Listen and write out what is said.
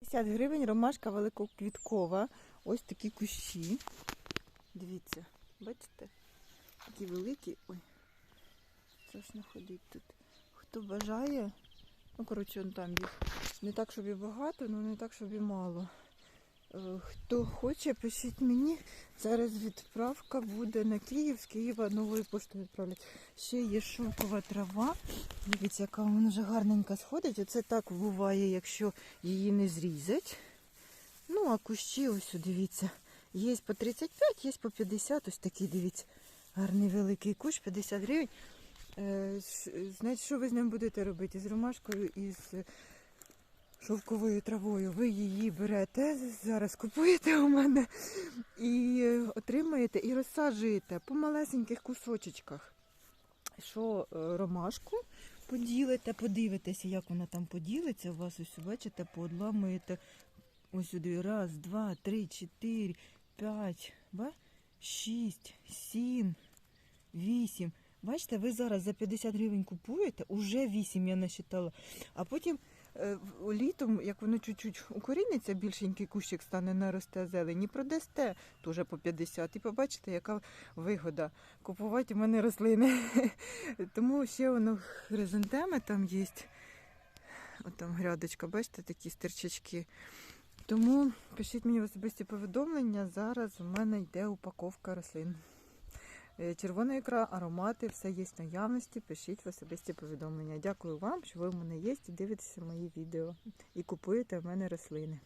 50 гривень ромашка великоквіткова. Ось такі кущі. Дивіться, бачите? Такі великі. Ой, страшно ходить тут. Хто бажає, ну, коротше, он там їх не так, щоб і багато, але не так, щоб і мало. Хто хоче, пишіть мені. Зараз відправка буде на Київ, з Києва новою поштою відправлять. Ще є шовкова трава. Дивіться, яка вона вже гарненько сходить. Оце так буває, якщо її не зрізать. Ну, а кущі, ось дивіться, є по 35, є по 50. Ось такий, дивіться, гарний великий кущ, 50 гривень. Е, Знаєте, що ви з ним будете робити? З ромашкою і з шовковою травою. Ви її берете, зараз купуєте у мене і е, отримаєте і розсаджуєте по малесеньких кусочечках. Що е, ромашку поділите, подивитеся, як вона там поділиться. У вас ось бачите, поодламуєте ось сюди. Раз, два, три, чотири, п'ять, шість, сім, вісім. Бачите, ви зараз за 50 гривень купуєте, уже 8 я насчитала. А потім літом, як воно чуть-чуть укоріниться, більшенький кущик стане наросте зелені, продасте теж по 50. І побачите, яка вигода купувати у мене рослини. Тому ще воно хризантеми там є. От там грядочка, бачите, такі стирчачки. Тому пишіть мені в особисті повідомлення. Зараз у мене йде упаковка рослин. Е, Червона ікра, аромати, все є в наявності. Пишіть в особисті повідомлення. Дякую вам, що ви в мене є і дивитеся мої відео і купуєте в мене рослини.